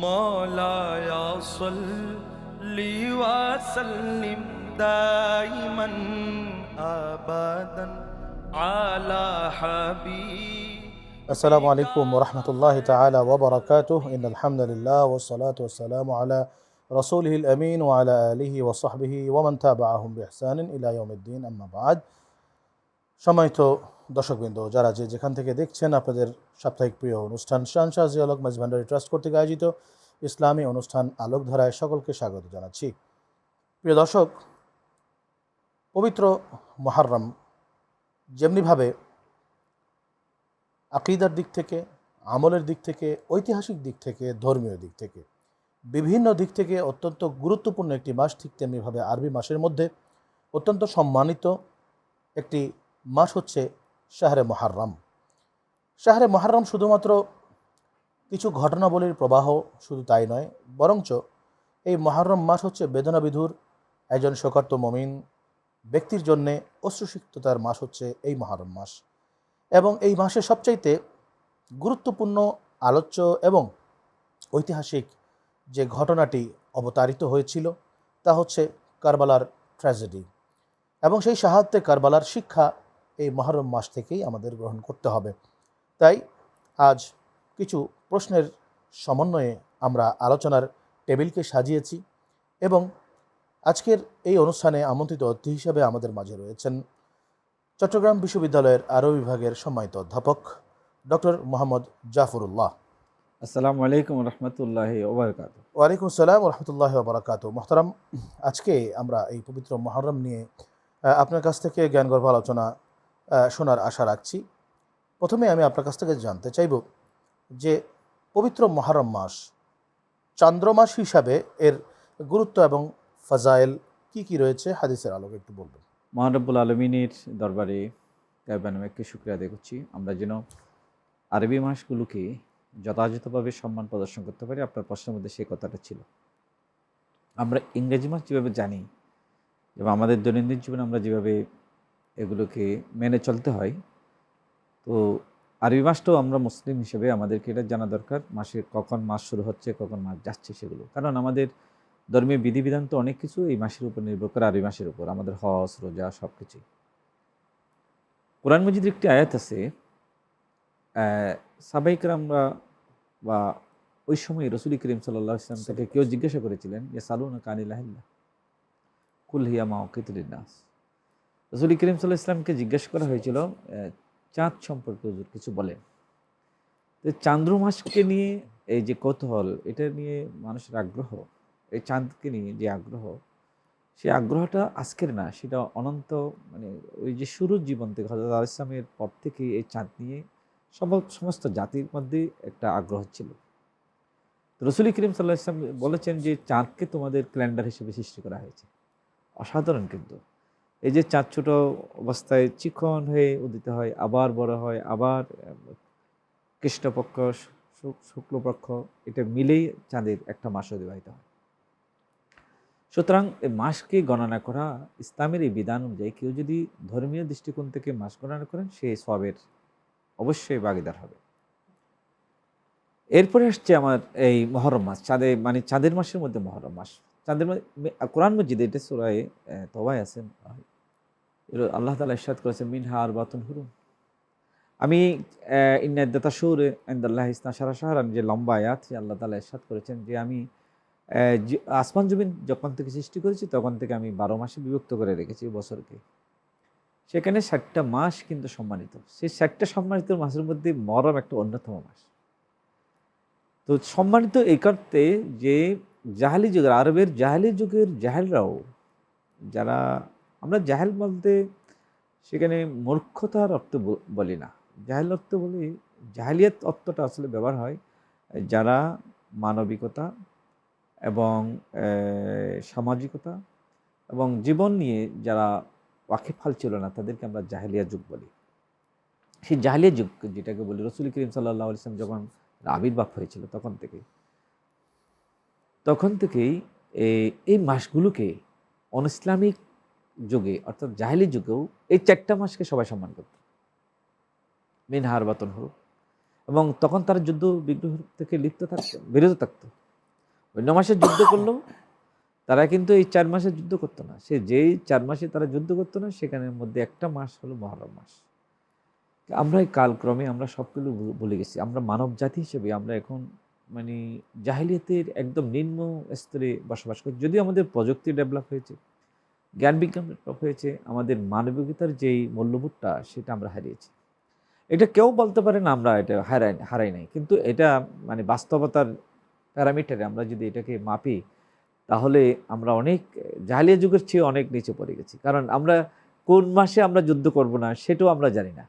مولاي صل لي وسلم دائما أبدا على حبيب السلام عليكم ورحمة الله تعالى وبركاته. إن الحمد لله والصلاة والسلام على رسوله الأمين وعلى آله وصحبه ومن تابعهم بإحسان إلى يوم الدين. أما بعد شميتو দর্শকবৃন্দ, যারা যে যেখান থেকে দেখছেন আপনাদের সাপ্তাহিক প্রিয় অনুষ্ঠান শানশাহ জিয়ালক মাঝ ভান্ডারি ট্রাস্ট কর্তৃক আয়োজিত ইসলামী অনুষ্ঠান আলোকধারায় সকলকে স্বাগত জানাচ্ছি। প্রিয় দর্শক, পবিত্র মহারম যেমনিভাবে আকিদার দিক থেকে, আমলের দিক থেকে, ঐতিহাসিক দিক থেকে, ধর্মীয় দিক থেকে, বিভিন্ন দিক থেকে অত্যন্ত গুরুত্বপূর্ণ একটি মাস ঠিক তেমনিভাবে আরবি মাসের মধ্যে অত্যন্ত সম্মানিত একটি মাস হচ্ছে শাহরে মহারম শাহরে মহারম শুধুমাত্র কিছু ঘটনাবলীর প্রবাহ শুধু তাই নয়, বরঞ্চ এই মহারম মাস হচ্ছে বেদনাবিধুর একজন শোকার্ত মমিন ব্যক্তির জন্যে অশ্রুসিক্ততার মাস হচ্ছে এই মহারম মাস। এবং এই মাসের সবচাইতে গুরুত্বপূর্ণ, আলোচ্য এবং ঐতিহাসিক যে ঘটনাটি অবতারিত হয়েছিল, তা হচ্ছে কারবালার ট্র্যাজেডি। এবং সেই সাহায্যে কারবালার শিক্ষা এই মহরম মাস থেকেই আমাদের গ্রহণ করতে হবে। তাই আজ কিছু প্রশ্নের সমন্বয়ে আমরা আলোচনার টেবিলকে সাজিয়েছি এবং আজকের এই অনুষ্ঠানে আমন্ত্রিত অতিথি হিসেবে আমাদের মাঝে রয়েছেন চট্টগ্রাম বিশ্ববিদ্যালয়ের আরও বিভাগের সম্মানিত অধ্যাপক ডক্টর মোহাম্মদ জাফরুল্লাহ। আসসালামু আলাইকুম রহমতুল্লাহ ওবরকাত ওয়ালাইকুম সালাম রহমতুল্লাহ বারাকাত মোহতারাম আজকে আমরা এই পবিত্র মহরম নিয়ে আপনার কাছ থেকে জ্ঞানগর্ভ আলোচনা শোনার আশা রাখছি। প্রথমে আমি আপনার কাছ থেকে জানতে চাইব যে পবিত্র মহরম মাস চান্দ্র মাস হিসাবে এর গুরুত্ব এবং ফাজাইল কি কি রয়েছে? হাদিসের আলোকে একটু বলবেন। মহানব্বুল আলমিনের দরবারে গায়বানুমেককে শুক্রিয়া আদায় করছি। আমরা যেন আরবি মাসগুলোকে যথাযথভাবে সম্মান প্রদর্শন করতে পারি, আপনার প্রশ্নের মধ্যে সেই কথাটা ছিল। আমরা ইংরেজি মাস যেভাবে জানি এবং আমাদের দৈনন্দিন জীবনে আমরা যেভাবে এগুলোকে মেনে চলতে হয়। তো আরবি মাসটাও আমরা মুসলিম হিসেবে আমাদেরকে এটা জানা দরকার মাসে কখন মাস শুরু হচ্ছে, কখন মাস যাচ্ছে সেগুলো। কারণ আমাদের ধর্মীয় বিধিবিধান তো অনেক কিছু এই মাসের উপর নির্ভর করে আরবি মাসের উপর, আমাদের হস রোজা সব কিছুই কোরআন মজিদের একটি আয়াত আছে সাবাইকরামরা বা ওই সময় রসুল করিম সাল্লাহ ইসলাম তাকে কেউ জিজ্ঞাসা করেছিলেন যে সালুন কানিল্লাহিল্লা কুল হিয়া মা নাস। রসুল করিম সাল্লাহ ইসলামকে জিজ্ঞাসা করা হয়েছিল চাঁদ সম্পর্কে হুজুর কিছু বলেন তো চান্দ্র মাসকে নিয়ে এই যে কৌতূহল, এটা নিয়ে মানুষের আগ্রহ, এই চাঁদকে নিয়ে যে আগ্রহ, সেই আগ্রহটা আজকের না, সেটা অনন্ত মানে ওই যে শুরুর জীবন থেকে হজরত আল ইসলামের পর থেকে এই চাঁদ নিয়ে সব, সমস্ত জাতির মধ্যে একটা আগ্রহ ছিল। রসুল করিম সাল্লাহ ইসলাম বলেছেন যে, চাঁদকে তোমাদের ক্যালেন্ডার হিসেবে সৃষ্টি করা হয়েছে। অসাধারণ কিন্তু। এই যে চাঁদ ছোট অবস্থায় চিকন হয়ে উদিত হয়, আবার বড় হয়, আবার কৃষ্ণপক্ষ শুক্লপক্ষ, এটা মিলেই চাঁদের একটা মাস অতিবাহিত হয়। সুতরাং এই মাসকে গণনা করা ইসলামের এই বিধান অনুযায়ী কেউ যদি ধর্মীয় দৃষ্টিকোণ থেকে মাস গণনা করেন, সে সবের অবশ্যই ভাগিদার হবে। এরপরে আসছে আমার এই মহরম মাস, চাঁদে মানে চাঁদের মাসের মধ্যে মহরম মাস। চাঁদের কোরআন মসজিদে, এটা সুরায় তবাই আছেন আল্লাহ তালা ইসাদ করেছেন মিনহা আর বাতুন হুরুম। আমি ইন্নাদ্দাতা সুর ইন্দাল্লাহ ইসনা সারা সাহারান যে লম্বা আয়াত সে আল্লাহ তালা ইসাদ করেছেন যে আমি যে- আসমান জমিন যখন থেকে সৃষ্টি করেছি তখন থেকে আমি বারো মাসে বিভক্ত করে রেখেছি বছরকে। সেখানে ষাটটা মাস কিন্তু সম্মানিত। সেই ষাটটা সম্মানিত মাসের মধ্যে মরম একটা অন্যতম মাস। তো সম্মানিত এই করতে যে জাহালি যুগের, আরবের জাহালি যুগের জাহেলরাও যারা আমরা জাহেল বলতে সেখানে মূর্খতার অর্থ বলি না। জাহেল অর্থ বলি জাহেলিয়াত অর্থটা আসলে ব্যবহার হয় যারা মানবিকতা এবং সামাজিকতা এবং জীবন নিয়ে যারা ওয়াকিফাল ছিল না তাদেরকে আমরা জাহেলিয়া যুগ বলি। সেই জাহেলিয়া যুগ যেটাকে বলি রসুল করিম সাল্লাহ ইসলাম যখন আবির্ভাব হয়েছিল তখন থেকে তখন থেকেই এই মাসগুলোকে অনইসলামিক যুগে, অর্থাৎ জাহেলি যুগেও এই চারটা মাসকে সবাই সম্মান করত। মিনহার বাতন হোক এবং তখন তারা যুদ্ধ বিগ্রহ থেকে লিপ্ত থাকতো, বিরত থাকতো। অন্য মাসে যুদ্ধ করল, তারা কিন্তু এই চার মাসে যুদ্ধ করতো না। সে যেই চার মাসে তারা যুদ্ধ করতো না, সেখানের মধ্যে একটা মাস হলো মহরম মাস। আমরা এই কালক্রমে আমরা ভু- ভুলে গেছি। আমরা মানব জাতি হিসেবে আমরা এখন মানে জাহিলিয়াতের একদম নিম্ন স্তরে বসবাস করি। যদিও আমাদের প্রযুক্তি ডেভেলপ হয়েছে। জ্ঞান বিজ্ঞান ডেভেলপ হয়েছে, আমাদের মানবিকতার যেই মূল্যবোধটা সেটা আমরা হারিয়েছি। এটা কেউ বলতে পারে না আমরা এটা হারাই হারাই নাই। কিন্তু এটা মানে বাস্তবতার প্যারামিটারে আমরা যদি এটাকে মাপি, তাহলে আমরা অনেক, জাহালিয়া যুগের চেয়ে অনেক নিচে পড়ে গেছি। কারণ আমরা কোন মাসে আমরা যুদ্ধ করব না সেটাও আমরা জানি না।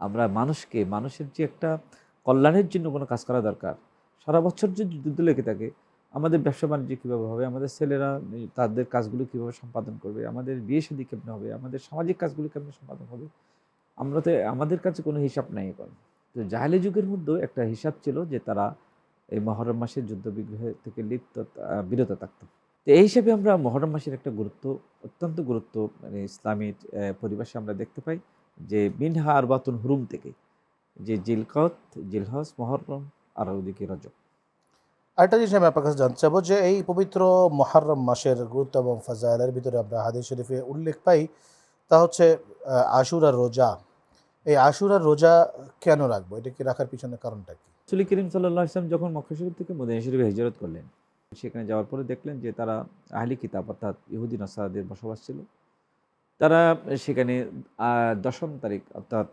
আমরা মানুষকে, মানুষের যে একটা কল্যাণের জন্য কোনো কাজ করা দরকার, সারা বছর যদি যুদ্ধ লেগে থাকে আমাদের ব্যবসা বাণিজ্য কীভাবে হবে? আমাদের ছেলেরা, তাদের কাজগুলো কীভাবে সম্পাদন করবে? আমাদের বিয়ে শাদী কেমনে হবে? আমাদের সামাজিক কাজগুলো কেমনে সম্পাদন হবে? আমরা তো, আমাদের কাছে কোনো হিসাব নাই এখন। তো জাহালি যুগের মধ্যেও একটা হিসাব ছিল যে তারা এই মহরম মাসের যুদ্ধ বিগ্রহ থেকে লিপ্ত বিরত থাকতো। তো এই হিসাবে আমরা মহরম মাসের একটা গুরুত্ব, অত্যন্ত গুরুত্ব মানে ইসলামের পরিবেশে আমরা দেখতে পাই যে মিনহা আর বাতুন হুরুম থেকে। যে জিলকত জিলহস মহরম আর ওদিকে রজব। আরেকটা জিনিস আমি আপনার কাছে জানতে চাবো যে এই পবিত্র মহারম মাসের গুরুত্ব এবং ফাজাইলের ভিতরে আমরা হাদিস শরীফে উল্লেখ পাই তা হচ্ছে আহ, আশুরার রোজা। এই আশুরার রোজা কেন রাখব? এটা কি রাখার পিছনে কারণটা কি? রসুল করিম সাল্লাহ ইসলাম যখন মক্কা শরীফ থেকে মদিনা শরীফে হিজরত করলেন সেখানে যাওয়ার পরে দেখলেন যে তারা আহলি কিতাব অর্থাৎ ইহুদি নসারাদের বসবাস ছিল। তারা সেখানে দশম তারিখ অর্থাৎ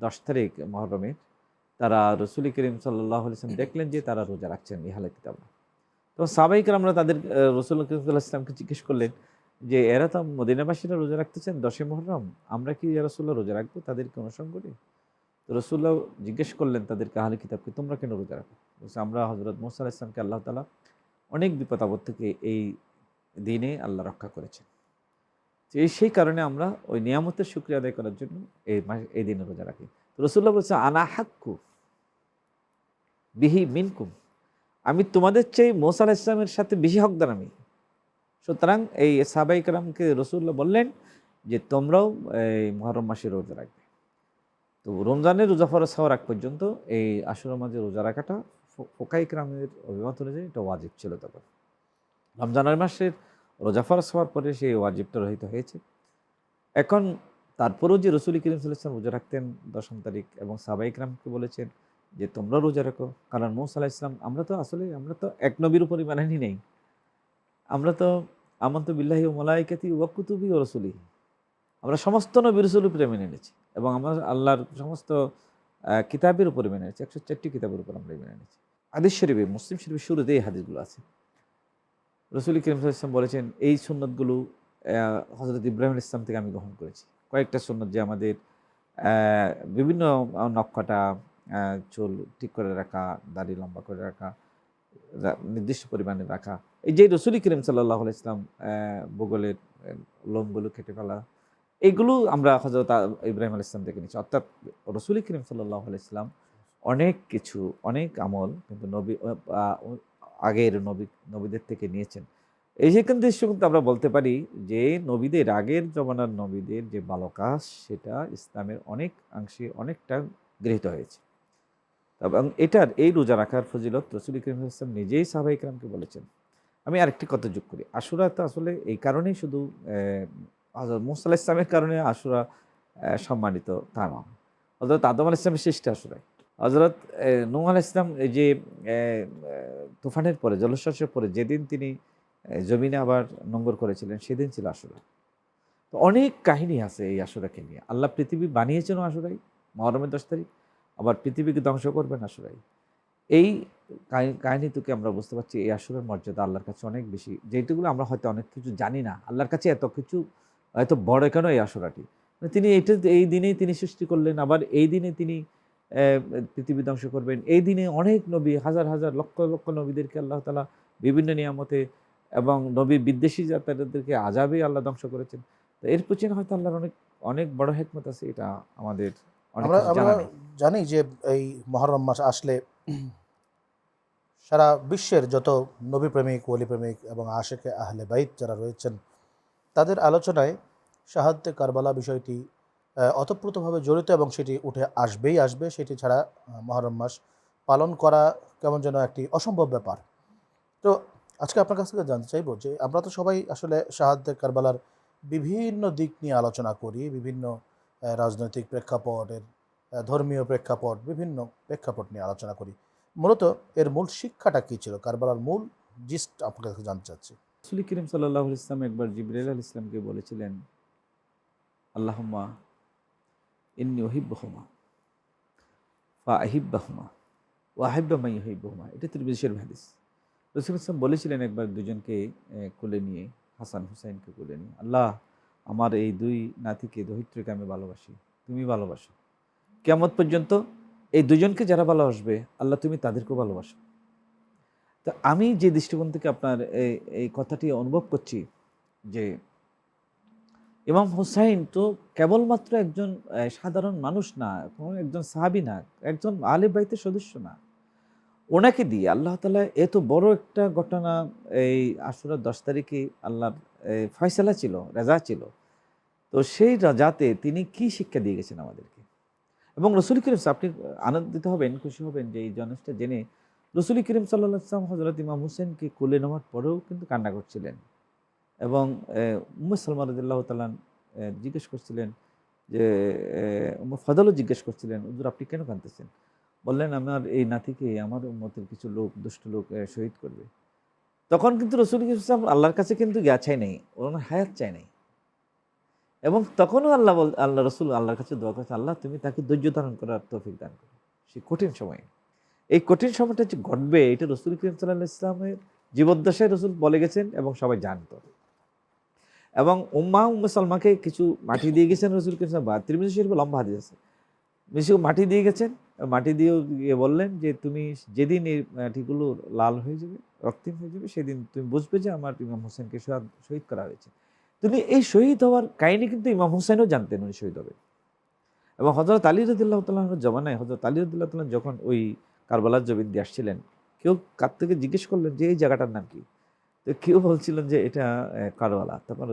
দশ তারিখ মহরমের তারা রসুল করিম সাল্লাহ দেখলেন যে তারা রোজা রাখছেন ইহালে কিতাব। তো সাবাইকার আমরা তাদের রসুল করিম সাল্লাহ ইসলামকে জিজ্ঞেস করলেন যে এরা তো মদিনাবাসীরা রোজা রাখতেছেন দশই মহরম? আমরা কি রসুল্লাহ রোজা রাখব? তাদেরকে অনুসরণ করি তো রসুল্লাহ জিজ্ঞেস করলেন তাদেরকে আহলে কিতাবকে তোমরা কেন রোজা রাখো? বলছে, আমরা হজরত মোসা ইসলামকে আল্লাহ তালা অনেক বিপদ আপদ থেকে এই দিনে আল্লাহ রক্ষা করেছেন। তো সেই কারণে আমরা ওই নিয়ামতের শুক্রিয়া আদায় করার জন্য এই মাস এই দিনে রোজা রাখি। তো রসুল্লাহ বলছে আনা বিহি মিনকুম। আমি তোমাদের চেয়ে মোসা আলাহ ইসলামের সাথে বেশি হকদার আমি। সুতরাং এই সাবাই কালামকে রসুল্লাহ বললেন যে তোমরাও এই মহরম মাসে রোজা রাখবে। তো রমজানের রোজা ফরজ হওয়ার আগ পর্যন্ত এই আশুর মাঝে রোজা রাখাটা ফোকাই ক্রামের অভিমত অনুযায়ী এটা ওয়াজিব ছিল তখন। রমজানের মাসের রোজা ফরজ হওয়ার পরে সেই ওয়াজিবটা রহিত হয়েছে। এখন তারপরেও যে রসুল করিম সাল্লাম রোজা রাখতেন দশম তারিখ এবং সাবাই ক্রামকে বলেছেন যে তোমরা রোজা রাখো। কারণ মৌসাল্লাহ ইসলাম আমরা তো আসলে, আমরা তো এক নবীর উপরই মানানি নেই। আমরা তো আমন্ত বিল্লাহি ও মলাইকাতি ওয়াকুতুবি ও রসুলি আমরা সমস্ত নবী রসুল উপরে মেনে নিয়েছি এবং আমরা আল্লাহর সমস্ত কিতাবের উপরে মেনে নিয়েছি একশো চারটি কিতাবের উপর আমরা মেনে নিয়েছি হাদিস শরীফে, মুসলিম শরীফের শুরুতে এই হাদিসগুলো আছে। রসুল করিম ইসলাম বলেছেন, এই সুন্নতগুলো হজরত ইব্রাহিম ইসলাম থেকে আমি গ্রহণ করেছি। কয়েকটা সুন্নত যে আমাদের বিভিন্ন নক্ষটা চুল ঠিক করে রাখা, দাড়ি লম্বা করে রাখা নির্দিষ্ট পরিমাণে রাখা। এই যে রসুল করিম সাল্লাহ ইসলাম ভূগোলের লোমগুলো কেটে ফেলা, এগুলো আমরা হজরত ইব্রাহিম আল ইসলাম থেকে নিচ্ছি অর্থাৎ রসুল করিম সাল্লাহ ইসলাম অনেক কিছু, অনেক আমল কিন্তু নবী আগের নবী, নবীদের থেকে নিয়েছেন। এই কিন্তু দৃশ্য কিন্তু আমরা বলতে পারি যে নবীদের আগের জমানার নবীদের যে বালকাস সেটা ইসলামের অনেক অংশে অনেকটা গৃহীত হয়েছে। এবং এটার এই রোজা রাখার ফজিলত রসুল করিম ইসলাম নিজেই সাহাবা ইকরামকে বলেছেন। আমি আরেকটি কথা যোগ করি, আশুরা তো আসলে এই কারণেই শুধু হজরত মুসাল্লাহ ইসলামের কারণে আশুরা সম্মানিত তা নয়। হজরত আদম আল ইসলামের শ্রেষ্ঠ আশুরাই। হজরত নূহ আল ইসলাম এই যে তুফানের পরে জলশ্বাসের পরে যেদিন তিনি জমিনে আবার নোংর করেছিলেন, সেদিন ছিল আশুরা। তো অনেক কাহিনী আছে এই আশুরাকে নিয়ে। আল্লাহ পৃথিবী বানিয়েছেন আশুরাই, মহরমের দশ তারিখ। আবার পৃথিবীকে ধ্বংস করবেন আশুরাই এই কাহি- কাহিনী থেকে আমরা বুঝতে পারছি এই আসরের মর্যাদা আল্লাহর কাছে অনেক বেশি। যেটুকুলো আমরা হয়তো অনেক কিছু জানি না, আল্লাহর কাছে এত কিছু, এত বড় কেন এই আসরাটি মানে তিনি এটা এই দিনেই তিনি সৃষ্টি করলেন, আবার এই দিনে তিনি পৃথিবী ধ্বংস করবেন। এই দিনে অনেক নবী, হাজার হাজার, লক্ষ লক্ষ নবীদেরকে আল্লাহ তালা বিভিন্ন নিয়ামতে এবং নবী বিদ্বেষী যাতায়াতদেরকে আজাবে আল্লাহ ধ্বংস করেছেন। তো এর পেছনে হয়তো আল্লাহর অনেক অনেক বড় হেকমত আছে, এটা আমাদের আমরা আমরা জানি যে এই মহরম মাস আসলে সারা বিশ্বের যত নবী প্রেমিক ওলি প্রেমিক এবং আশেকে আহলে বাইত যারা রয়েছেন তাদের আলোচনায় শাহাদ্দে কারবালা বিষয়টি অতপ্রতভাবে জড়িত এবং সেটি উঠে আসবেই আসবে। সেটি ছাড়া মহরম মাস পালন করা কেমন যেন একটি অসম্ভব ব্যাপার। তো আজকে আপনার কাছ থেকে জানতে চাইব যে আমরা তো সবাই আসলে শাহাদ্দে কারবালার বিভিন্ন দিক নিয়ে আলোচনা করি বিভিন্ন রাজনৈতিক প্রেক্ষাপটের ধর্মীয় প্রেক্ষাপট, বিভিন্ন প্রেক্ষাপট নিয়ে আলোচনা করি। মূলত এর মূল শিক্ষাটা কী ছিল? কারবালার মূল জিস্ট আপনার কাছে জানতে চাচ্ছি। রসুল করিম সাল্লাহ ইসলাম একবার জিবরাইল আল ইসলামকে বলেছিলেন, আল্লাহম্মা ইন্নি ওহিব্বাহমা ফা আহিব্বাহমা ও আহিব্বামাই ওহিব্বাহমা এটা তিরবিশের হাদিস। রসুল ইসলাম বলেছিলেন একবার দুজনকে কোলে নিয়ে, হাসান হুসাইনকে কোলে নিয়ে, আল্লাহ আমার এই দুই নাতিকে দহিত্রকে আমি ভালোবাসি। তুমি ভালোবাসো। কেমন পর্যন্ত এই দুজনকে যারা ভালোবাসবে, আল্লাহ তুমি তাদেরকেও ভালোবাসো। তো আমি যে দৃষ্টিকোণ থেকে আপনার এই এই কথাটি অনুভব করছি যে ইমাম হুসাইন তো কেবলমাত্র একজন সাধারণ মানুষ না, কোনো একজন সাহাবি না, একজন আলিফ বাইতের সদস্য না। ওনাকে দিয়ে আল্লাহ তালা এত বড় একটা ঘটনা এই আশুরার দশ তারিখে আল্লাহর ফয়সালা ছিল, রাজা ছিল। তো সেই রাজাতে তিনি কি শিক্ষা দিয়ে গেছেন আমাদেরকে? এবং রসুল করিম আপনি আনন্দিত হবেন, খুশি হবেন যে এই জনসটা জেনে রসুল করিম সাল্লাহ ইসলাম হজরত ইমাম হোসেনকে কোলে নেওয়ার পরেও কিন্তু কান্না করছিলেন। এবং উম্মে সালমা রদুল্লাহ তালান জিজ্ঞেস করছিলেন যে উম্মে ফদলও জিজ্ঞেস করছিলেন, হুজুর, আপনি কেন কাঁদতেছেন? বললেন, আমার এই নাতিকে, আমার উম্মতের কিছু লোক, দুষ্ট লোক শহীদ করবে। তখন কিন্তু রসুল ইসলাম আল্লাহর কাছে কিন্তু গিয়া চাই নাই, ওনার হায়াত চাই নাই। এবং তখনও আল্লাহ বল, আল্লাহ রসুল আল্লাহর কাছে দোয়া করছে, আল্লাহ, তুমি তাকে ধৈর্য ধারণ করার তৌফিক দান করো। সেই কঠিন সময়ে। এই কঠিন সময়টা যে ঘটবে, এটা রসুল করিম সাল্লাহ ইসলামের জীবদ্দশায় রসুল বলে গেছেন এবং সবাই জানত। এবং উম্মা উম্মে সালমাকে কিছু মাটি দিয়ে গেছেন রসুল করিম সাল্লাম বা ত্রিমিজ শরীফ লম্বা হাদিস আছে। মিশু মাটি দিয়ে গেছেন মাটি দিয়েও গিয়ে বললেন যে, তুমি যেদিন এই মাটিগুলো লাল হয়ে যাবে, রক্তিম হয়ে যাবে, সেদিন তুমি বুঝবে যে আমার ইমাম হোসেনকে শহাদ- করা হয়েছে। তুমি এই শহীদ হওয়ার কাহিনী কিন্তু ইমাম হোসেনও জানতেন উনি শহীদ হবে এবং হজরত আলী রদুল্লাহ তাল্লাহর জমানায় হজরত আলী রদুল্লাহ তাল্লাহ যখন ওই কারবালার জমিন দিয়ে আসছিলেন, কেউ কার থেকে জিজ্ঞেস করলেন যে, এই জায়গাটার নাম কি? তো কেউ বলছিলেন যে, এটা কারবালা তখন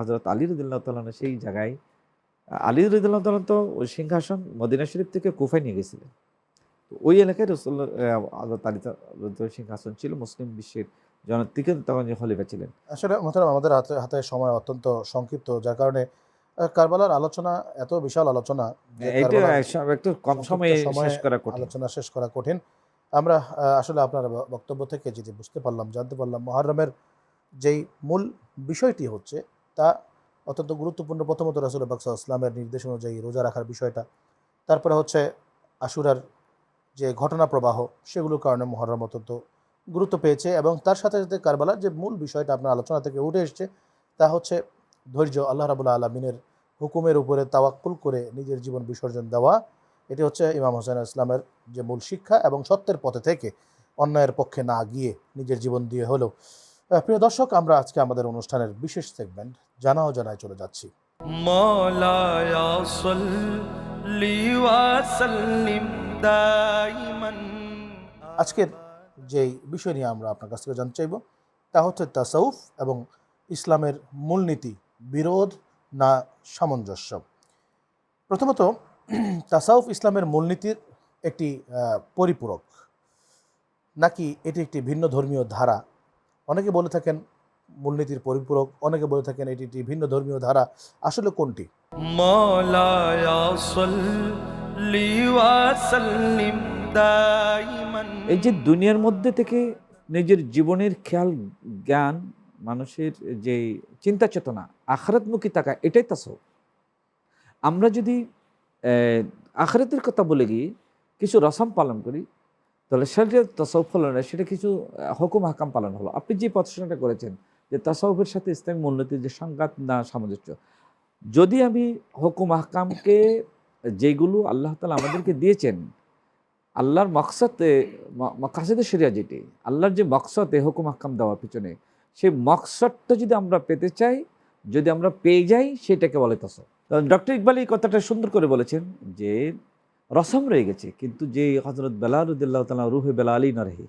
হজরত আলী রদুল্লাহ তাল্লাহ সেই জায়গায় আলী রদুল্লাহ তাল্লাহ তো ওই সিংহাসন মদিনা শরীফ থেকে কুফায় নিয়ে গেছিলেন। ওই এলাকায় রসুল্লাহ সিংহাসন ছিল মুসলিম বিশ্বের জনতিকে তখন যে খলিফা ছিলেন। আসলে মোহতারাম আমাদের হাতে হাতে সময় অত্যন্ত সংক্ষিপ্ত যার কারণে কারবালার আলোচনা এত বিশাল আলোচনা একটু কম সময়ে শেষ করা কঠিন। আলোচনা শেষ করা কঠিন। আমরা আসলে আপনার বক্তব্য থেকে যেটি বুঝতে পারলাম জানতে পারলাম মহারমের যেই মূল বিষয়টি হচ্ছে তা অত্যন্ত গুরুত্বপূর্ণ প্রথমত রাসুল বাকসা ইসলামের নির্দেশ অনুযায়ী রোজা রাখার বিষয়টা। তারপরে হচ্ছে আশুরার যে ঘটনা প্রবাহ, সেগুলোর কারণে মহরম অত্যন্ত গুরুত্ব পেয়েছে এবং তার সাথে সাথে কারবালার যে মূল বিষয়টা আপনার আলোচনা থেকে উঠে এসছে, তা হচ্ছে ধৈর্য, আল্লাহ রাবুল্লাহ আলমিনের হুকুমের উপরে তাওয়াক্কুল করে নিজের জীবন বিসর্জন দেওয়া। এটি হচ্ছে ইমাম হোসেন ইসলামের যে মূল শিক্ষা এবং সত্যের পথে থেকে অন্যায়ের পক্ষে না গিয়ে নিজের জীবন দিয়ে হলেও। প্রিয় দর্শক, আমরা আজকে আমাদের অনুষ্ঠানের বিশেষ সেগমেন্ট জানা অজানায় চলে যাচ্ছি। আজকের যেই বিষয় নিয়ে আমরা আপনার কাছ থেকে জানতে চাইব তা হচ্ছে তাসাউফ এবং ইসলামের মূলনীতি বিরোধ না সামঞ্জস্য। প্রথমত তাসাউফ ইসলামের মূলনীতির একটি পরিপূরক। নাকি এটি একটি ভিন্ন ধর্মীয় ধারা? অনেকে বলে থাকেন মূলনীতির পরিপূরক। অনেকে বলে থাকেন এটি একটি ভিন্ন ধর্মীয় ধারা। আসলে কোনটি? এই যে দুনিয়ার মধ্যে থেকে নিজের জীবনের খেয়াল জ্ঞান মানুষের যে চিন্তা চেতনা আখরাতমুখী তাকা এটাই তাসব আমরা যদি আখরাতের কথা বলে গিয়ে কিছু রসম পালন করি তাহলে সেটা তাসব হলো সেটা কিছু হুকুম হাকাম পালন হলো। আপনি যে প্রতিষ্ঠানটা করেছেন যে তাসাউফের সাথে ইসলামী মূলনীতির যে সংঘাত না সামঞ্জস্য। যদি আমি হুকুম হাকামকে যেগুলো আল্লাহ তালা আমাদেরকে দিয়েছেন, আল্লাহর মকসদে মকাসেদে সেরিয়া যেটি, আল্লাহর যে মকসদে হুকুম হাকাম দেওয়ার পিছনে, সেই মকসদটা যদি আমরা পেতে চাই, যদি আমরা পেয়ে যাই, সেটাকে বলে তসব ডক্টর ইকবাল এই কথাটা সুন্দর করে বলেছেন যে, রসম রয়ে গেছে, কিন্তু যে হজরত বেলারুদ্দাহ তালা রুহে বেলা আলী না রহি।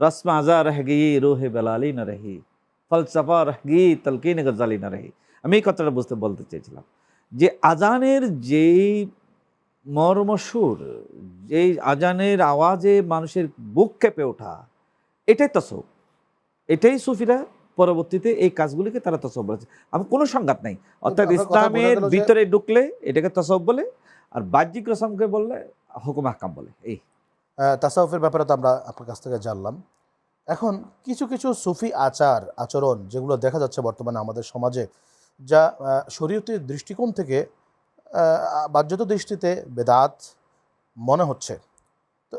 রসমা আজা রহ গিয়ে রুহে বেলা আলী না রহি। ফলসফা রহ গিয়ে তলকিন গজালি না রহি আমি এই কথাটা বুঝতে বলতে চেয়েছিলাম যে আজানের যেই মর্মসুর যেই আজানের আওয়াজে মানুষের বুক কেঁপে ওঠা এটাই তসব। এটাই সুফিরা পরবর্তীতে এই কাজগুলিকে তারা তসব বলেছে। আমার কোনো সংঘাত নাই। অর্থাৎ ইসলামের ভিতরে ঢুকলে এটাকে তসব বলে আর বাহ্যিক রসমকে বললে হুকুম হাকাম বলে। এই। তাসাউফের ব্যাপারে তো আমরা আপনার কাছ থেকে জানলাম। এখন কিছু কিছু সুফি আচার, আচরণ যেগুলো দেখা যাচ্ছে বর্তমানে আমাদের সমাজে, যা শরীয়তের দৃষ্টিকোণ থেকে বাহ্যত দৃষ্টিতে বেদাত মনে হচ্ছে। তো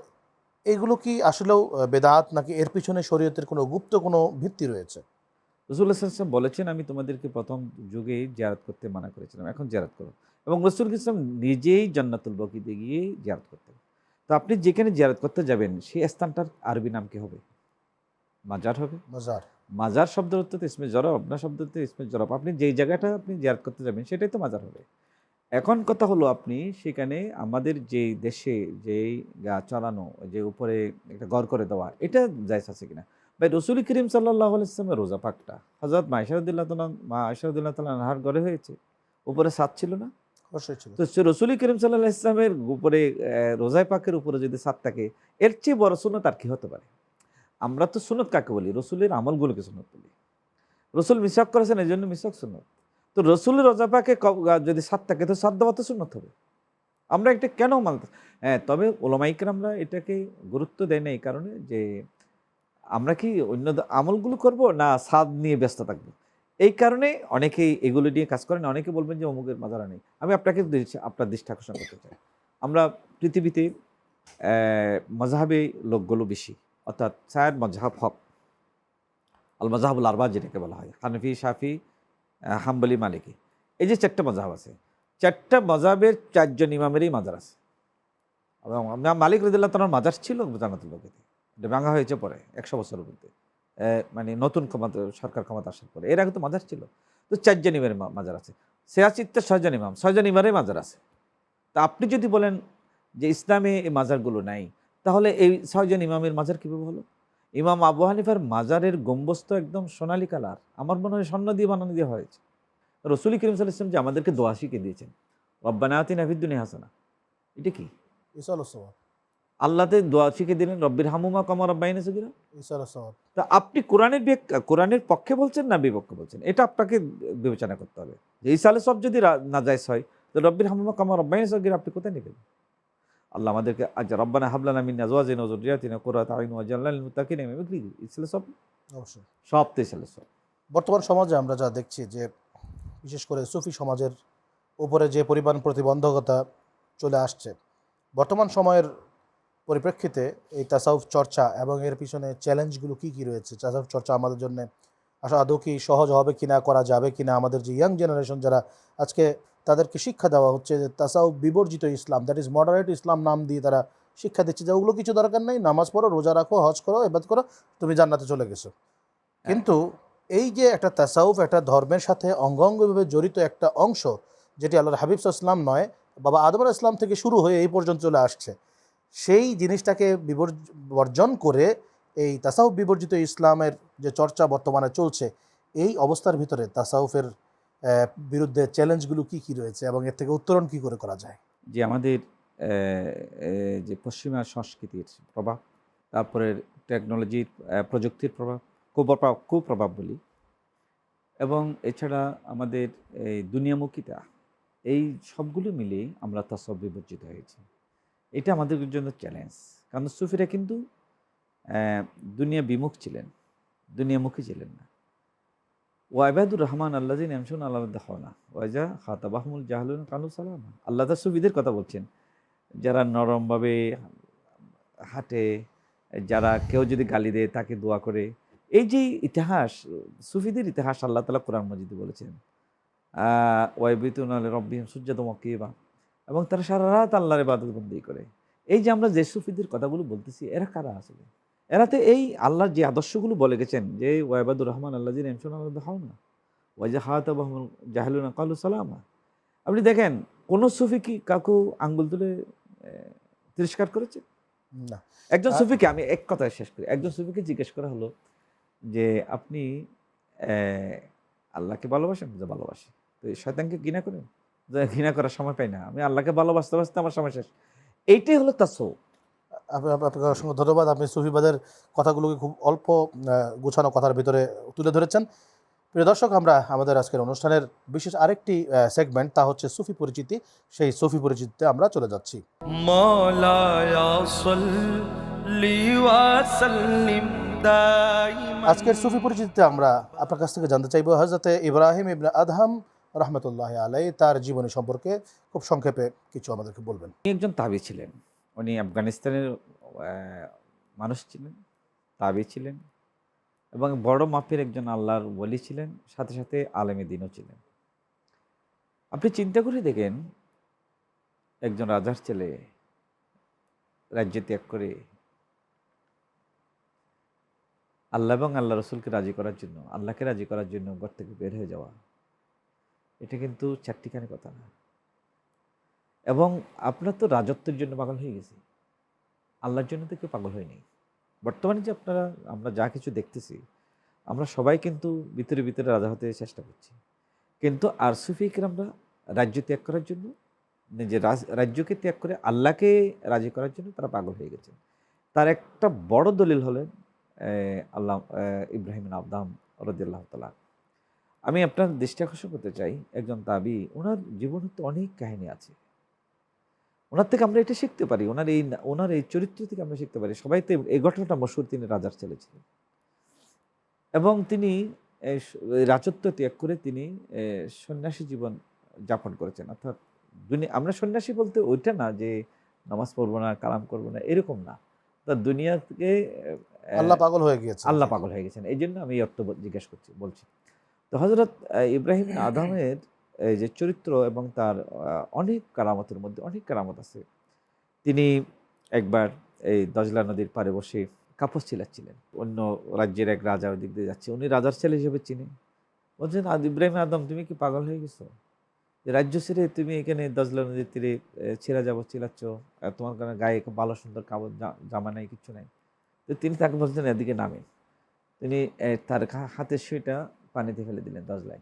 এগুলো কি আসলেও বেদাত নাকি এর পিছনে শরীয়তের কোনো গুপ্ত কোনো ভিত্তি রয়েছে? রসুল্লাহ ইসলাম বলেছেন, আমি তোমাদেরকে প্রথম যুগেই জিয়ারত করতে মানা করেছিলাম, এখন জিয়ারত করো। এবং রসুল ইসলাম নিজেই জান্নাতুল বকিতে গিয়ে জিয়ারত করতেন। তো আপনি যেখানে জিয়ারত করতে যাবেন, সেই স্থানটার আরবি নাম কি হবে? মাজার হবে। মাজার। মাজার শব্দের অর্থ তো ইসমে জরব না শব্দ তো ইসমে জরব। আপনি যেই জায়গাটা আপনি জিয়ারত করতে যাবেন সেটাই তো মাজার হবে। এখন কথা হলো আপনি সেখানে আমাদের যে দেশে যেই গা চালানো যে উপরে একটা গড় করে দেওয়া এটা জায়জ আছে কিনা? ভাই রসুল করিম সাল্লাহ ইসলামের রোজা পাকটা হজরত মা ইশারদুল্লাহ তালা মা ইশারদুল্লাহ তালা হার গড়ে হয়েছে? উপরে সাত ছিল না? অবশ্যই ছিল। তো সে রসুল করিম সাল্লাহ ইসলামের উপরে রোজায় পাকের উপরে যদি সাত থাকে এর চেয়ে বড় সুনত আর কি হতে পারে? আমরা তো সুনত কাকে বলি? রসুলের আমলগুলোকে সুনত বলি। রসুল মিসাক করেছেন এই জন্য মিসাক সুনত তো রসুলের রোজা পাকে ক- যদি সাত থাকে, তো সাত দেওয়া তো সুনত হবে। আমরা এটা কেন মানতে হ্যাঁ তবে ওলামাইকের আমরা এটাকে গুরুত্ব দেয় না এই কারণে যে আমরা কি অন্য আমলগুলো করব না সাদ নিয়ে ব্যস্ত থাকব? এই কারণে অনেকেই এগুলো নিয়ে কাজ করেন অনেকে বলবেন যে অমুকের মাজারা নেই। আমি আপনাকে আপনার দৃষ্টি আকর্ষণ করতে চাই। আমরা পৃথিবীতে মজাহাবে লোকগুলো বেশি। অর্থাৎ সায়দ মজাহাব হক আল মজাহাবুল আরবা যেটাকে বলা হয়, হানফি, শাফি হাম্বলি, মালিকি। এই যে চারটা মজাহাব আছে, চারটা মজাবের চারজন ইমামেরই মাজার আছে এবং মালিক রদুল্লাহ তালার মাজার ছিল জানাতুল লোকেতে এটা ভাঙা হয়েছে পরে, একশো বছরের মধ্যে। মানে নতুন সরকার ক্ষমতা আসার পরে। এর আগে তো মাজার ছিল। তো চারজন ইমামের মাজার আছে। সিয়াচিত্তের ছয়জন ইমাম, ছয়জন ইমামের মাজার আছে। তা আপনি যদি বলেন যে ইসলামে এই মাজারগুলো নাই তাহলে এই ছয়জন ইমামের মাজার কীভাবে হলো? ইমাম আবু হানিফার মাজারের গম্বজ তো একদম সোনালি কালার। আমার মনে হয় স্বর্ণ দিয়ে বানানো দিয়ে হয়েছে। রসুল করিম সাল্লাহ ইসলাম যে আমাদেরকে দোয়া শিখিয়ে দিয়েছেন। রব্বানাতি নাফিদ্দুনি হাসানা। এটা কি? আল্লাহতে দোয়া শিখে দিলেন রব্বির হামুমা কমা রব্বাইনে সগিরা। তা আপনি কোরআনের কোরআনের পক্ষে বলছেন না বিপক্ষে বলছেন? এটা আপনাকে বিবেচনা করতে হবে। যে এই সালে সব যদি নাজাইজ হয় তো রব্বির হামুমা কামা রব্বাইনে সগিরা আপনি কোথায় নেবেন? আল্লাহ আমাদেরকে আজ রব্বানা হাবলানা মিন আজওয়াজিনা ওয়া যুররিয়াতিনা কুররাতা আইন ওয়াজআলনা লিল মুত্তাকিনা ইমামা কি ইসলে সব। অবশ্যই। সব তো ইসলে সব। বর্তমান সমাজে আমরা যা দেখছি যে বিশেষ করে সুফি সমাজের উপরে যে পরিমাণ প্রতিবন্ধকতা চলে আসছে বর্তমান সময়ের পরিপ্রেক্ষিতে এই তাসাউফ চর্চা এবং এর পিছনে চ্যালেঞ্জগুলো কি কি রয়েছে? তাসাউফ চর্চা আমাদের জন্য আসলে আদৌ কি সহজ হবে কিনা করা যাবে কিনা? আমাদের যে ইয়াং জেনারেশন যারা আজকে তাদেরকে শিক্ষা দেওয়া হচ্ছে যে তাসাউফ বিবর্জিত Islam that is moderate Islam নাম দিয়ে তারা শিক্ষা দিচ্ছে যে ওগুলো কিছু দরকার নেই নামাজ পড়ো রোজা রাখো হজ করো এবাদ করো তুমি জান্নাতে চলে গেছো। কিন্তু এই যে একটা তাসাউফ একটা ধর্মের সাথে অঙ্গাঙ্গভাবে জড়িত একটা অংশ যেটি আল্লাহর হাবিব ইসলাম নয় বাবা আদম ইসলাম থেকে শুরু হয়ে এই পর্যন্ত চলে আসছে সেই জিনিসটাকে বর্জন করে এই তাসাউফ বিবর্জিত ইসলামের যে চর্চা বর্তমানে চলছে এই অবস্থার ভিতরে তাসাউফের বিরুদ্ধে চ্যালেঞ্জগুলো কি কি রয়েছে এবং এর থেকে উত্তরণ কি করে করা যায়? যে আমাদের যে পশ্চিমা সংস্কৃতির প্রভাব, তারপরে টেকনোলজির প্রযুক্তির প্রভাব, কুপ্রভাব কুপ্রভাব বলি, এবং এছাড়া আমাদের এই দুনিয়ামুখিতা, এই সবগুলো মিলেই আমরা তসব বিবর্জিত হয়েছি। এটা আমাদের জন্য চ্যালেঞ্জ কারণ সুফিরা কিন্তু দুনিয়া বিমুখ ছিলেন, দুনিয়ামুখী ছিলেন না। ওয়াইবাদুর রহমান আল্লাদিন এমসুন আল্লাহ দেখাওনা ওয়াজা খাতাবাহমুল জাহলুন কানু সালাম। আল্লাহ তার সুবিধের কথা বলছেন। যারা নরমভাবে হাঁটে, যারা কেউ যদি গালি দেয়, তাকে দোয়া করে। এই যে ইতিহাস, সুফিদের ইতিহাস আল্লাহ তালা কোরআন মজিদে বলেছেন ওয়াইবিতুন আল রব্বিম মকিবা এবং তারা সারা রাত আল্লাহর ইবাদত বন্দি করে। এই যে আমরা যে সুফিদের কথাগুলো বলতেছি, এরা কারা আসলে? এরা তো এই আল্লাহর যে আদর্শগুলো বলে গেছেন যে ওয়াইবাদুর রহমান আল্লাহ এমসুন না ওয়াজা হাত জাহালুনা কালু সালামা। আপনি দেখেন কোন সুফি কি কাকু আঙ্গুল তুলে তিরস্কার করেছে? না। একজন সুফিকে আমি এক কথায় শেষ করি। একজন সুফিকে জিজ্ঞেস করা হলো যে আপনি আল্লাহকে ভালোবাসেন? যে ভালোবাসি। তো শয়তানকে ঘৃণা করেন? যে ঘৃণা করার সময় পাই না। আমি আল্লাহকে ভালোবাসতে বাসতে আমার সময় শেষ। এইটাই হলো তাসৌ আপনাকে অসংখ্য ধন্যবাদ। আপনি সুফিবাদের কথাগুলোকে খুব অল্প গোছানো কথার ভিতরে তুলে ধরেছেন। প্রিয় দর্শক আমরা আমাদের আজকের অনুষ্ঠানের বিশেষ আরেকটি সেগমেন্ট তা হচ্ছে সুফি পরিচিতি। সেই সুফি পরিচিতিতে আমরা চলে যাচ্ছি। আজকের সুফি পরিচিতিতে আমরা আপনার কাছ থেকে জানতে চাইব হজরতে ইব্রাহিম ইবনা আদহাম রহমতুল্লাহ আলাই তার জীবনী সম্পর্কে খুব সংক্ষেপে কিছু আমাদেরকে বলবেন। একজন তাবি ছিলেন। উনি আফগানিস্তানের মানুষ ছিলেন, তাবি ছিলেন এবং বড় মাপের একজন আল্লাহর বলি ছিলেন, সাথে সাথে আলেমে দিনও ছিলেন। আপনি চিন্তা করে দেখেন, একজন রাজার ছেলে রাজ্য ত্যাগ করে আল্লাহ এবং আল্লাহ রসুলকে রাজি করার জন্য, আল্লাহকে রাজি করার জন্য ঘর থেকে বের হয়ে যাওয়া, এটা কিন্তু চারটিখানি কথা না। এবং আপনার তো রাজত্বের জন্য পাগল হয়ে গেছে। আল্লাহর জন্য তো কেউ পাগল হয়নি। বর্তমানে যে আপনারা, আমরা যা কিছু দেখতেছি, আমরা সবাই কিন্তু ভিতরে ভিতরে রাজা হতে চেষ্টা করছি। কিন্তু আর সুফিকের আমরা রাজ্য ত্যাগ করার জন্য, নিজের রাজ- রাজ্যকে ত্যাগ করে আল্লাহকে রাজি করার জন্য তারা পাগল হয়ে গেছে তার একটা বড় দলিল হলেন আল্লাহ ইব্রাহিম আবদাম রদিয়াল্লাহ তালা আমি আপনার দৃষ্টি আকর্ষণ করতে চাই, একজন তাবি ওনার জীবনে তো অনেক কাহিনী আছে। ওনার থেকে আমরা এটা শিখতে পারি। ওনার এই ওনার এই চরিত্র থেকে আমরা শিখতে পারি। সবাই তো এই ঘটনাটা মশুর তিনি রাজার ছেলে ছিলেন। এবং তিনি রাজত্ব ত্যাগ করে তিনি সন্ন্যাসী জীবন যাপন করেছেন। অর্থাৎ দুনিয়া আমরা সন্ন্যাসী বলতে ওইটা না যে নামাজ পড়ব না কালাম করব না এরকম না। তা দুনিয়া থেকে আল্লাহ পাগল হয়ে গিয়েছে। আল্লাহ পাগল হয়ে গেছেন। এই জন্য আমি এই অর্থ জিজ্ঞেস করছি বলছি। তো হজরত ইব্রাহিম আদমের এই যে চরিত্র এবং তার অনেক কারামতের মধ্যে অনেক কারামত আছে। তিনি একবার এই দজলা নদীর পাড়ে বসে কাপড় ছিলাচ্ছিলেন অন্য রাজ্যের এক রাজা ওই দিক দিয়ে যাচ্ছে। উনি রাজার ছেলে হিসেবে চিনে। বলছেন আদ ইব্রাহিম আদম, তুমি কি পাগল হয়ে গেছো? রাজ্য ছেড়ে তুমি এখানে দজলা নদীর তীরে ছেড়া যাব চিলাচ্ছ। তোমার কারণে গায়ে ভালো সুন্দর কাপড় জামা নাই, কিছু নাই। তো তিনি তাকে বলছেন, এদিকে নামে। তিনি তার হাতের সুইটা পানিতে ফেলে দিলেন দজলায়।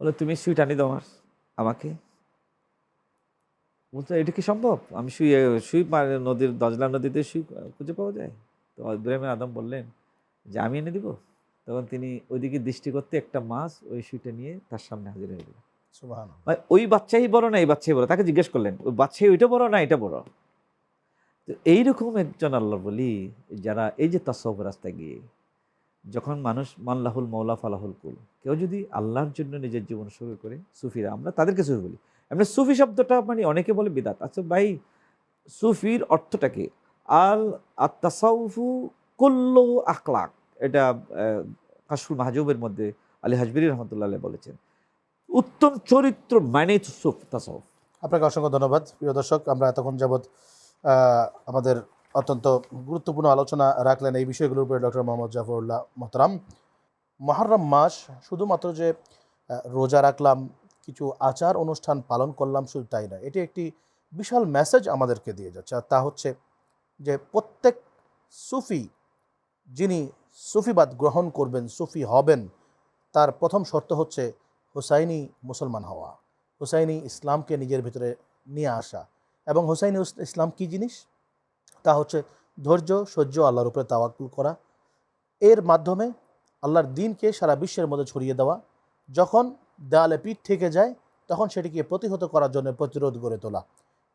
বলে তুমি সুই টানি দাও আমার। আমাকে? বলছে এটা কি সম্ভব? আমি সুই সুই নদীর দজলা নদীতে সুই খুঁজে পাওয়া যায়? তো ইব্রাহিম আদম বললেন যে আমি এনে দিব? তখন তিনি ওইদিকে দৃষ্টি করতে একটা মাছ ওই সুইটা নিয়ে তার সামনে হাজির হয়ে গেল সুবহানাল্লাহ। মানে ওই বাচ্চাই বড় না এই বাচ্চাই বড়? তাকে জিজ্ঞেস করলেন ওই বাচ্চাই ওইটা বড় না এটা বড়? তো এইরকম একজন আল্লাহ বলি যারা এই যে তসব রাস্তায় গিয়ে যখন মানুষ মাল্লাহুল মৌলা ফালাহুল কুল, কেউ যদি আল্লাহর জন্য নিজের জীবন শুরু করে, সুফিরা, আমরা তাদেরকে সুফি বলি। এমনি সুফি শব্দটা মানে অনেকে বলে বিদাত। আচ্ছা ভাই, সুফির অর্থটা কি? আল আত্মাসাউফু কুল্লু আখলাক, এটা কাশুল মাহজুবের মধ্যে আলী হাজবিরি রহমতুল্লাহ বলেছেন। উত্তম চরিত্র মানে সুফ, তাসাউফ। আপনাকে অসংখ্য ধন্যবাদ। প্রিয় দর্শক, আমরা এতক্ষণ যাবৎ আমাদের অত্যন্ত গুরুত্বপূর্ণ আলোচনা রাখলেন এই বিষয়গুলোর উপরে ডক্টর মোহাম্মদ জাফরুল্লাহ মোহতারাম। মহরম মাস শুধুমাত্র যে রোজা রাখলাম, কিছু আচার অনুষ্ঠান পালন করলাম শুধু তাই নয়, এটি একটি বিশাল মেসেজ আমাদেরকে দিয়ে যাচ্ছে। আর তা হচ্ছে যে, প্রত্যেক সুফি যিনি সুফিবাদ গ্রহণ করবেন, সুফি হবেন, তার প্রথম শর্ত হচ্ছে হুসাইনি মুসলমান হওয়া। হুসাইনি ইসলামকে নিজের ভিতরে নিয়ে আসা। এবং হুসাইনি ইসলাম কী জিনিস? তা হচ্ছে ধৈর্য, সহ্য, আল্লাহর উপরে তাওয়াক্কুল করা। এর মাধ্যমে আল্লাহর দিনকে সারা বিশ্বের মধ্যে ছড়িয়ে দেওয়া। যখন দেয়ালে পিঠ থেকে যায়, তখন সেটিকে প্রতিহত করার জন্য প্রতিরোধ গড়ে তোলা।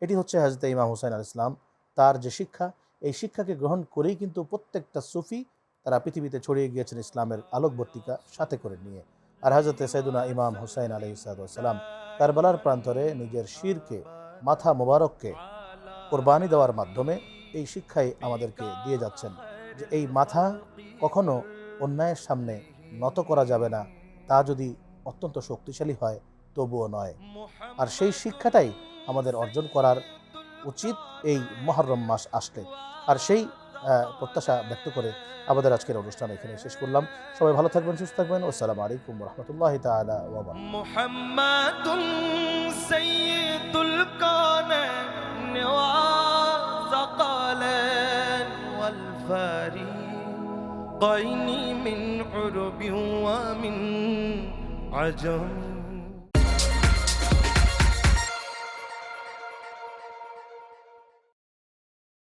এটি হচ্ছে হাজরত ইমাম হুসাইন আল ইসলাম তার যে শিক্ষা, এই শিক্ষাকে গ্রহণ করেই কিন্তু প্রত্যেকটা সুফি তারা পৃথিবীতে ছড়িয়ে গিয়েছেন ইসলামের আলোকবর্তিকা সাথে করে নিয়ে। আর হাজরত সৈদুনা ইমাম হুসাইন আলহ সালাম, কারবালার প্রান্তরে নিজের শিরকে, মাথা মোবারককে কোরবানি দেওয়ার মাধ্যমে এই শিক্ষাই আমাদেরকে দিয়ে যাচ্ছেন যে এই মাথা কখনো অন্যায়ের সামনে নত করা যাবে না, তা যদি অত্যন্ত শক্তিশালী হয়, তবুও নয়। আর সেই শিক্ষাটাই আমাদের অর্জন করার উচিত এই মহরম মাস আসলে। আর সেই প্রত্যাশা ব্যক্ত করে আমাদের আজকের অনুষ্ঠান এখানে শেষ করলাম। সবাই ভালো থাকবেন, সুস্থ থাকবেন। আসসালামু আলাইকুম রহমতুল্লাহ তালা ওয়া والفريقين من عرب ومن عجم.